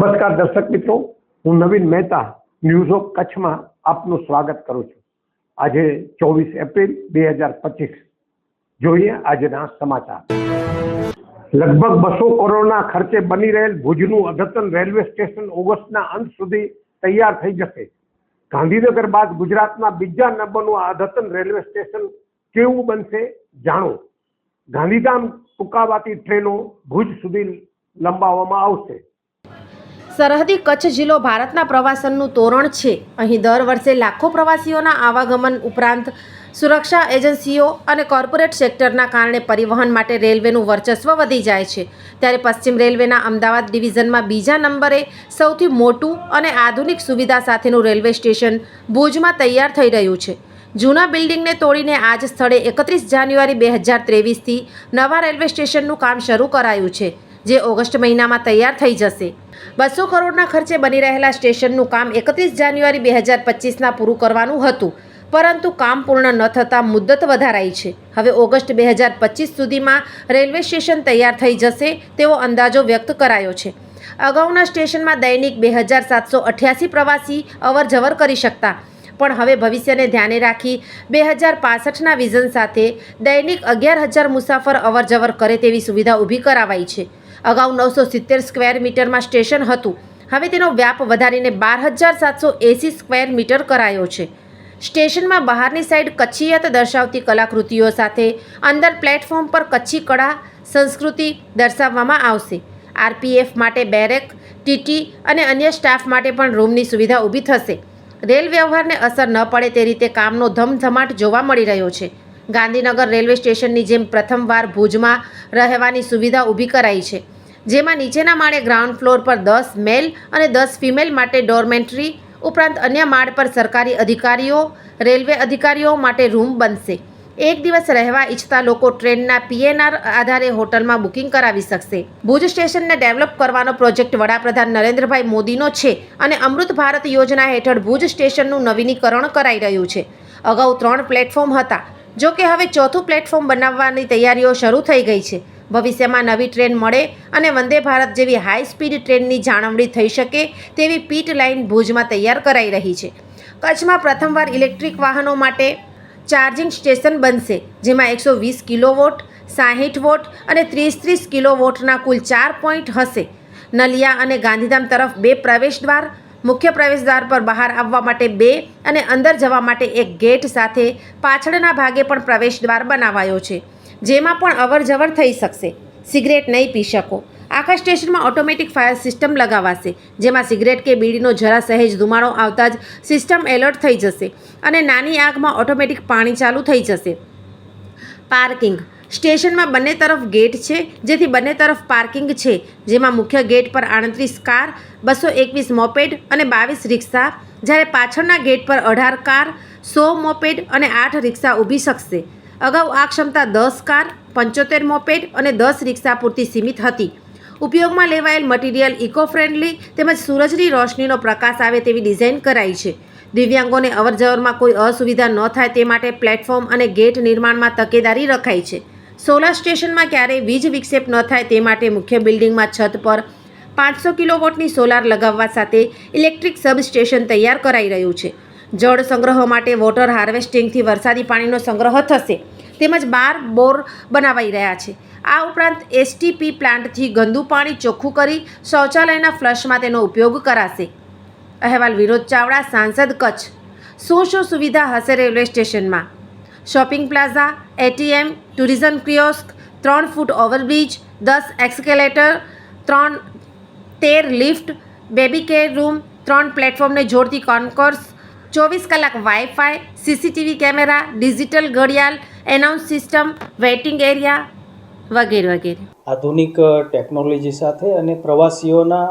નમસ્કાર દર્શક મિત્રો, હું નવીન મહેતા, ન્યૂઝ ઓફ કચ્છમાં આપનું સ્વાગત કરું છું. આજે ચોવીસ એપ્રિલ બે હજાર પચીસ. જોઈએ આજના સમાચાર. લગભગ બસો કરોડના ખર્ચે બની રહેલ ભુજનું અદ્યતન રેલવે સ્ટેશન ઓગસ્ટના અંત સુધી તૈયાર થઈ જશે. ગાંધીનગર બાદ ગુજરાતના બીજા નંબરનું આ અદ્યતન રેલવે સ્ટેશન કેવું બનશે જાણો. ગાંધીધામ ટૂંકાવાતી ટ્રેનો ભુજ સુધી લંબાવવામાં આવશે. સરહદી કચ્છ જિલ્લો ભારતના પ્રવાસનનું તોરણ છે. અહીં દર વર્ષે લાખો પ્રવાસીઓના આવાગમન ઉપરાંત સુરક્ષા એજન્સીઓ અને કોર્પોરેટ સેક્ટરના કારણે પરિવહન માટે રેલવેનું વર્ચસ્વ વધી જાય છે. ત્યારે પશ્ચિમ રેલવેના અમદાવાદ ડિવિઝનમાં બીજા નંબરે સૌથી મોટું અને આધુનિક સુવિધા સાથેનું રેલવે સ્ટેશન ભુજમાં તૈયાર થઈ રહ્યું છે. જૂના બિલ્ડિંગને તોડીને આ જ સ્થળે એકત્રીસ જાન્યુઆરી બે હજાર ત્રેવીસથી નવા રેલવે સ્ટેશનનું કામ શરૂ કરાયું છે. જે ઓગસ્ટ મહિનામાં તૈયાર થઈ જશે. બસો કરોડના ખર્ચે બની રહેલા સ્ટેશનનું કામ એકત્રીસ જાન્યુઆરી બે હજાર પચીસના પૂરું કરવાનું હતું. પરંતુ કામ પૂર્ણ ન થતાં મુદ્દત વધારાઈ છે. હવે ઓગસ્ટ બે હજાર પચીસ સુધીમાં રેલવે સ્ટેશન તૈયાર થઈ જશે તેવો અંદાજો વ્યક્ત કરાયો છે. અગાઉના સ્ટેશનમાં દૈનિક બે હજાર સાતસો અઠ્યાસી પ્રવાસી અવર જવર કરી શકતા. પણ હવે ભવિષ્યને ધ્યાને રાખી બે હજાર પાસઠના વિઝન સાથે દૈનિક અગિયાર હજાર મુસાફર અવર જવર કરે તેવી સુવિધા ઊભી કરાવાઈ છે. અગાઉ નવસો સિત્તેર સ્ક્વેર મીટરમાં સ્ટેશન હતું. હવે તેનો વ્યાપ વધારીને બાર હજાર સાતસો એંસી સ્ક્વેર મીટર કરાયો છે. સ્ટેશનમાં બહારની સાઈડ કચ્છીયત દર્શાવતી કલાકૃતિઓ સાથે અંદર પ્લેટફોર્મ પર કચ્છી કળા સંસ્કૃતિ દર્શાવવામાં આવશે. આરપીએફ માટે બેરેક, ટીટી અને અન્ય સ્ટાફ માટે પણ રૂમની સુવિધા ઊભી થશે. રેલ વ્યવહારને અસર ન પડે તે રીતે કામનો ધમધમાટ જોવા મળી રહ્યો છે. ગાંધીનગર રેલવે સ્ટેશનની જેમ પ્રથમવાર ભુજમાં રહેવાની સુવિધા ઊભી કરાઈ છે, જેમાં નીચેના માળે ગ્રાઉન્ડ ફ્લોર પર દસ મેલ અને દસ ફિમેલ માટે ડોર્મેન્ટ્રી ઉપરાંત અન્ય માળ પર સરકારી અધિકારીઓ, રેલવે અધિકારીઓ માટે રૂમ બનશે. એક દિવસ રહેવા ઈચ્છતા લોકો ટ્રેનના પીએનઆર આધારે હોટલમાં બુકિંગ કરાવી શકશે. ભુજ સ્ટેશનને ડેવલપ કરવાનો પ્રોજેક્ટ વડાપ્રધાન નરેન્દ્રભાઈ મોદીનો છે અને અમૃત ભારત યોજના હેઠળ ભુજ સ્ટેશનનું નવીનીકરણ કરાઈ રહ્યું છે. અગાઉ ત્રણ પ્લેટફોર્મ હતા. જો કે હવે ચોથું પ્લેટફોર્મ બનાવવાની તૈયારીઓ શરૂ થઈ ગઈ છે. ભવિષ્યમાં નવી ટ્રેન મળે અને વંદે ભારત જેવી હાઈ સ્પીડ ટ્રેનની જાળવણી થઈ શકે તેવી પીટ લાઇન ભુજમાં તૈયાર કરાઈ રહી છે. કચ્છમાં પ્રથમવાર ઇલેક્ટ્રિક વાહનો માટે ચાર્જિંગ સ્ટેશન બનશે, જેમાં એકસો વીસ કિલોવોટ, સાહીઠ વોટ અને ત્રીસ ત્રીસ કિલોવોટના કુલ ચાર પોઈન્ટ હશે. નલિયા અને ગાંધીધામ તરફ બે પ્રવેશ દ્વાર મુખ્ય પ્રવેશદ્વાર પર બહાર આવવા માટે બે અને અંદર જવા માટે એક ગેટ સાથે પાછળના ભાગે પણ પ્રવેશદ્વાર બનાવાયો છે, જેમાં પણ અવર જવર થઈ શકશે. સિગરેટ નહીં પી શકો. આખા સ્ટેશનમાં ઓટોમેટિક ફાયર સિસ્ટમ લગાવાશે, જેમાં સિગરેટ કે બીડીનો જરા સહેજ ધુમાડો આવતા જ સિસ્ટમ એલર્ટ થઈ જશે અને નાની આગમાં ઓટોમેટિક પાણી ચાલુ થઈ જશે. પાર્કિંગ સ્ટેશનમાં બંને તરફ ગેટ છે, જેથી બંને તરફ પાર્કિંગ છે, જેમાં મુખ્ય ગેટ પર આડત્રીસ કાર, બસો એકવીસ મોપેડ અને બાવીસ રિક્ષા. જ્યારે પાછળના ગેટ પર અઢાર કાર, સો મોપેડ અને આઠ રિક્ષા ઊભી શકશે. અગાઉ આ ક્ષમતા દસ કાર, પંચોતેર મોપેડ અને દસ રિક્ષા પૂરતી સીમિત હતી. ઉપયોગમાં લેવાયેલ મટીરિયલ ઇકો ફ્રેન્ડલી તેમજ સૂરજની રોશનીનો પ્રકાશ આવે તેવી ડિઝાઇન કરાઈ છે. દિવ્યાંગોને અવરજવરમાં કોઈ અસુવિધા ન થાય તે માટે પ્લેટફોર્મ અને ગેટ નિર્માણમાં તકેદારી રખાઈ છે. સોલાર સ્ટેશનમાં ક્યારેય વીજ વિક્ષેપ ન થાય તે માટે મુખ્ય બિલ્ડિંગમાં છત પર પાંચસો કિલોવોટની સોલાર લગાવવા સાથે ઇલેક્ટ્રિક સબસ્ટેશન તૈયાર કરાઈ રહ્યું છે. જળ સંગ્રહ માટે વોટર હાર્વેસ્ટિંગથી વરસાદી પાણીનો સંગ્રહ થશે તેમજ બાર બોર બનાવાઈ રહ્યા છે. આ ઉપરાંત એસટીપી પ્લાન્ટથી ગંદુ પાણી ચોખ્ખું કરી શૌચાલયના ફ્લશમાં તેનો ઉપયોગ કરાશે. અહેવાલ વિનોદ ચાવડા, સાંસદ કચ્છ. શું શું સુવિધા હશે રેલવે સ્ટેશનમાં? Shopping plaza, ATM, tourism kiosk ત્રણ ફૂટ ઓવરબ્રિજ, દસ એક્સકેલેટર, ત્રણ તેર લિફ્ટ, બેબી કેર રૂમ, ત્રણ પ્લેટફોર્મને જોડતી કોન્કોર્સ, ચોવીસ કલાક વાઈફાઈ, સીસીટીવી કેમેરા, ડિજિટલ ઘડિયાળ, એનાઉન્સ સિસ્ટમ, વેઇટિંગ એરિયા વગેરે વગેરે. આધુનિક ટેકનોલોજી સાથે અને પ્રવાસીઓના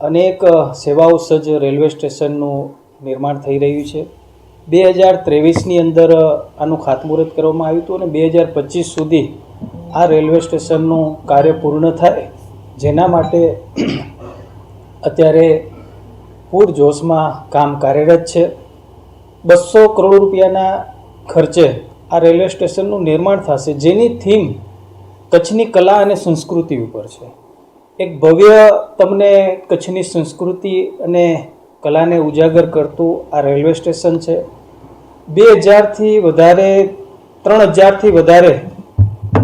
અનેક સેવાઓ સજ્જ રેલવે સ્ટેશનનું નિર્માણ થઈ રહ્યું છે. બે હજાર ત્રેવીસની અંદર આનું ખાતમુહૂર્ત કરવામાં આવ્યું હતું અને બે હજાર પચીસ સુધી આ રેલવે સ્ટેશનનું કાર્ય પૂર્ણ થાય. જેના માટે અત્યારે પૂરજોશમાં કામ કાર્યરત છે. બસો કરોડ રૂપિયાના ખર્ચે આ રેલવે સ્ટેશનનું નિર્માણ થશે, જેની થીમ કચ્છની કલા અને સંસ્કૃતિ ઉપર છે. એક ભવ્ય તમને કચ્છની સંસ્કૃતિ અને કલાને ઉજાગર કરતું આ રેલવે સ્ટેશન છે. બે હજારથી વધારે, ત્રણ હજારથી વધારે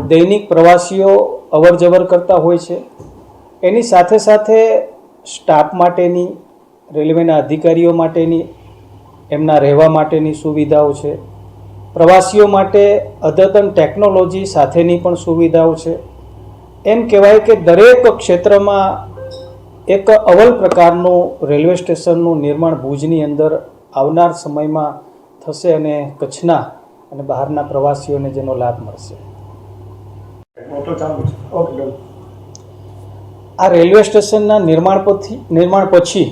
દૈનિક પ્રવાસીઓ અવર જવર કરતા હોય છે. એની સાથે સાથે સ્ટાફ માટેની, રેલવેના અધિકારીઓ માટેની, એમના રહેવા માટેની સુવિધાઓ છે. પ્રવાસીઓ માટે અદ્યતન ટેકનોલોજી સાથેની પણ સુવિધાઓ છે. એમ કહેવાય કે દરેક ક્ષેત્રમાં એક અવલ પ્રકારનું રેલવે સ્ટેશનનું નિર્માણ ભુજની અંદર આવનાર સમયમાં થશે અને કચ્છના અને બહારના પ્રવાસીઓને જેનો લાભ મળશે. આ રેલવે સ્ટેશનના નિર્માણ પછી નિર્માણ પછી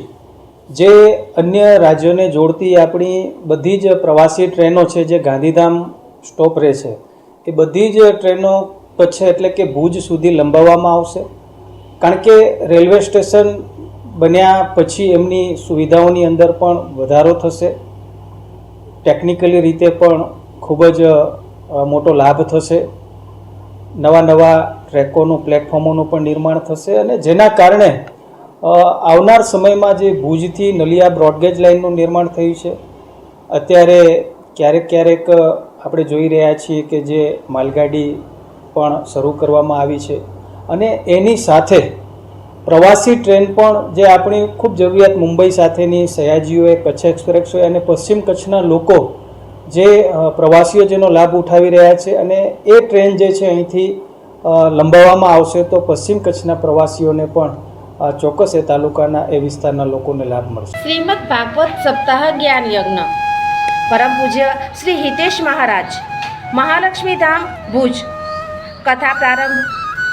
જે અન્ય રાજ્યોને જોડતી આપણી બધી જ પ્રવાસી ટ્રેનો છે જે ગાંધીધામ સ્ટોપ રહે છે એ બધી જ ટ્રેનો કચ્છ એટલે કે ભુજ સુધી લંબાવવામાં આવશે. કારણ કે રેલવે સ્ટેશન બન્યા પછી એમની સુવિધાઓની અંદર પણ વધારો થશે. ટેકનિકલી રીતે પણ ખૂબ જ મોટો લાભ થશે. નવા નવા ટ્રેકોનું, પ્લેટફોર્મોનું પણ નિર્માણ થશે અને જેના કારણે આવનાર સમયમાં જે ભુજથી નલિયા બ્રોડગેજ લાઇનનું નિર્માણ થયું છે, અત્યારે ક્યારેક ક્યારેક આપણે જોઈ રહ્યા છીએ કે જે માલગાડી પણ શરૂ કરવામાં આવી છે. અને એની સાથે પ્રવાસી ટ્રેન પણ જે આપણી ખૂબ જરૂરિયાત મુંબઈ સાથેની સયાજીઓએ, કચ્છ એક્સપ્રેસ હોય અને પશ્ચિમ કચ્છના લોકો જે પ્રવાસીઓ જેનો લાભ ઉઠાવી રહ્યા છે અને એ ટ્રેન જે છે અહીંથી લંબાવવામાં આવશે તો પશ્ચિમ કચ્છના પ્રવાસીઓને પણ ચોક્કસ એ તાલુકાના, એ વિસ્તારના લોકોને લાભ મળશે. શ્રીમદ ભાગવત સપ્તાહ જ્ઞાન યજ્ઞ. પરમ પૂજ્ય શ્રી હિતેશ મહારાજ. મહાલક્ષ્મી ધામ, ભુજ. કથા પ્રારંભ